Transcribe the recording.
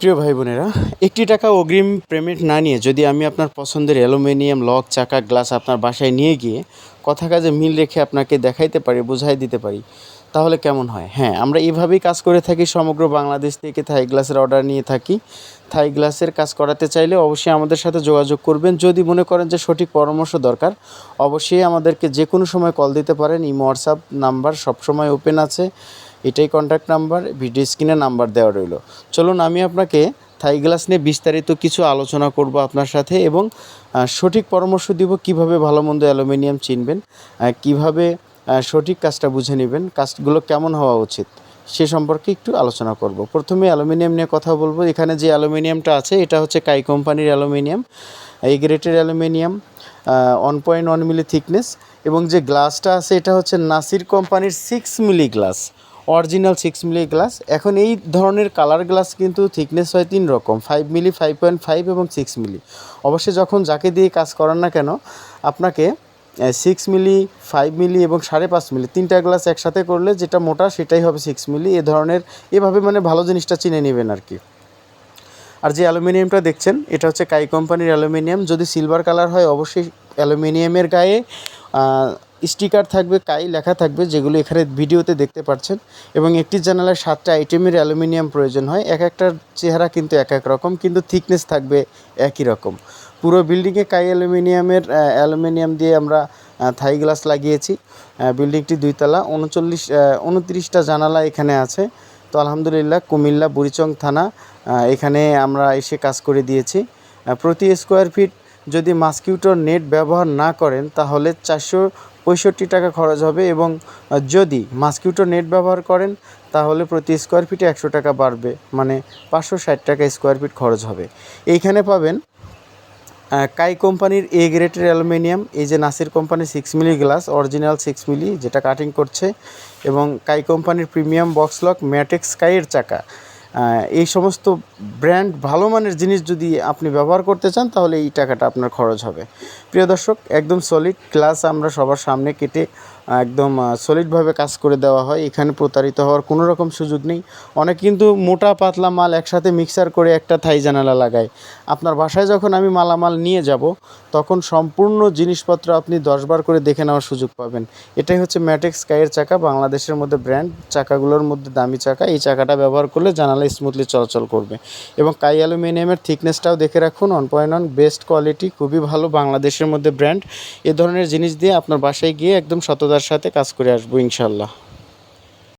প্রিয় ভাই বোনেরা, একটি টাকা অগ্রিম পেমেন্ট না নিয়ে যদি আমি আপনার পছন্দের অ্যালুমিনিয়াম লক, চাকা, গ্লাস আপনার বাসায় নিয়ে গিয়ে কথা কাজে মিল রেখে আপনাকে দেখাইতে পারি, বোঝাই দিতে পারি, তাহলে কেমন হয়? হ্যাঁ আমরা এভাবেই কাজ করে থাকি, সমগ্র বাংলাদেশ থেকে থাই গ্লাসের অর্ডার নিয়ে থাকি। থাই গ্লাসের কাজ করাতে চাইলে অবশ্যই আমাদের সাথে যোগাযোগ করবেন। যদি মনে করেন যে সঠিক পরামর্শ দরকার, অবশ্যই আমাদেরকে যে কোনো সময় কল দিতে পারেন। ইমো হোয়াটসঅ্যাপ নাম্বার সবসময় ওপেন আছে। এটাই কন্ট্যাক্ট নাম্বার ভিডিও স্ক্রিনে নাম্বার দেওয়া রইল। চলুন, আমি আপনাকে থাই গ্লাস নিয়ে বিস্তারিত কিছু আলোচনা করব আপনার সাথে এবং সঠিক পরামর্শ দিব কীভাবে ভালো মন্দ অ্যালুমিনিয়াম চিনবেন কীভাবে সঠিক কাজটা বুঝে নেবেন, কাজগুলো কেমন হওয়া উচিত সে সম্পর্কে একটু আলোচনা করব। প্রথমে অ্যালুমিনিয়াম নিয়ে কথা বলব। এখানে যে অ্যালুমিনিয়ামটা আছে, এটা হচ্ছে কাই কোম্পানির অ্যালুমিনিয়াম এই গ্রেটের aluminium one point one milli thickness এবং যে গ্লাসটা আছে, এটা হচ্ছে নাসির কোম্পানির six milli glass original six milli glass এখন এই ধরনের কালার গ্লাস কিন্তু থিকনেস হয় তিন রকম five milli five point five এবং সিক্স মিলি অবশ্যই যখন যাকে দিয়ে কাজ করান না কেন, আপনাকে সিক্স মিলি ফাইভ মিলি এবং সাড়ে পাঁচ মিলি তিনটা গ্লাস একসাথে করলে যেটা মোটা সেটাই হবে সিক্স মিলি এ ধরনের, এভাবে মানে ভালো জিনিসটা চিনে নেবেন আর কি। আর যে অ্যালুমিনিয়ামটা দেখছেন, এটা হচ্ছে কাই কোম্পানির অ্যালুমিনিয়াম। যদি সিলভার কালার হয়, অবশ্যই অ্যালুমিনিয়ামের গায়ে স্টিকার থাকবে, কাই লেখা থাকবে, যেগুলো এখানে ভিডিওতে দেখতে পাচ্ছেন। এবং একটি জানালায় সাতটা আইটেমের অ্যালুমিনিয়াম প্রয়োজন হয়। এক একটার চেহারা কিন্তু এক এক রকম, কিন্তু থিকনেস থাকবে একই রকম। পুরো বিল্ডিংয়ে কাই অ্যালুমিনিয়ামের অ্যালুমিনিয়াম দিয়ে আমরা থাই গ্লাস লাগিয়েছি। বিল্ডিংটি দুইতলা, উনচল্লিশ উনত্রিশটা জানালা এখানে আছে। তো আলহামদুলিল্লাহ, কুমিল্লা বুড়িচং থানা এখানে আমরা এসে কাজ করে দিয়েছি। প্রতি স্কোয়ার ফিট যদি মাস্কিউটোর নেট ব্যবহার না করেন, তাহলে চারশো পঁয়ষট্টি টাকা খরচ হবে এবং যদি মাস্কিউটো নেট ব্যবহার করেন, তাহলে প্রতি স্কোয়ার ফিটে একশো টাকা বাড়বে মানে পাঁচশো ষাট টাকা স্কোয়ার ফিট খরচ হবে। এইখানে পাবেন কাই কোম্পানির এ গ্রেটের অ্যালুমিনিয়াম, এই যে নাসির কোম্পানির six milli glass original six milli যেটা কাটিং করছে, এবং কাই কোম্পানির প্রিমিয়াম বক্স লক ম্যাটেক্স কাইয়ের চাকা। এই সমস্ত ব্র্যান্ড ভালো মানের জিনিস যদি আপনি ব্যবহার করতে চান, তাহলে এই টাকাটা আপনার খরচ হবে। প্রিয় দর্শক, একদম সলিড গ্লাস আমরা সবার সামনে কেটে একদম সলিডভাবে কাজ করে দেওয়া হয়। এখানে প্রতারিত হওয়ার কোনো রকম সুযোগ নেই। অনেক কিন্তু মোটা পাতলা মাল একসাথে মিক্সার করে একটা থাই জানালা লাগায়। আপনার বাসায় যখন আমি মালামাল নিয়ে যাব, তখন সম্পূর্ণ জিনিসপত্র আপনি দশবার করে দেখে নেওয়ার সুযোগ পাবেন। এটাই হচ্ছে ম্যাটেক্স স্কাইয়ের চাকা। বাংলাদেশের মধ্যে ব্র্যান্ড চাকাগুলোর মধ্যে দামি চাকা। এই চাকাটা ব্যবহার করলে জানালা স্মুথলি চলাচল করবে। এবং কাই অ্যালুমিনিয়ামের থিকনেসটাও দেখে রাখুন। One point one best quality খুবই ভালো বাংলাদেশের মধ্যে ব্র্যান্ড এ ধরনের জিনিস দিয়ে আপনার বাসায় গিয়ে একদম সততার সাথে কাজ করে আসব ইনশাল্লাহ।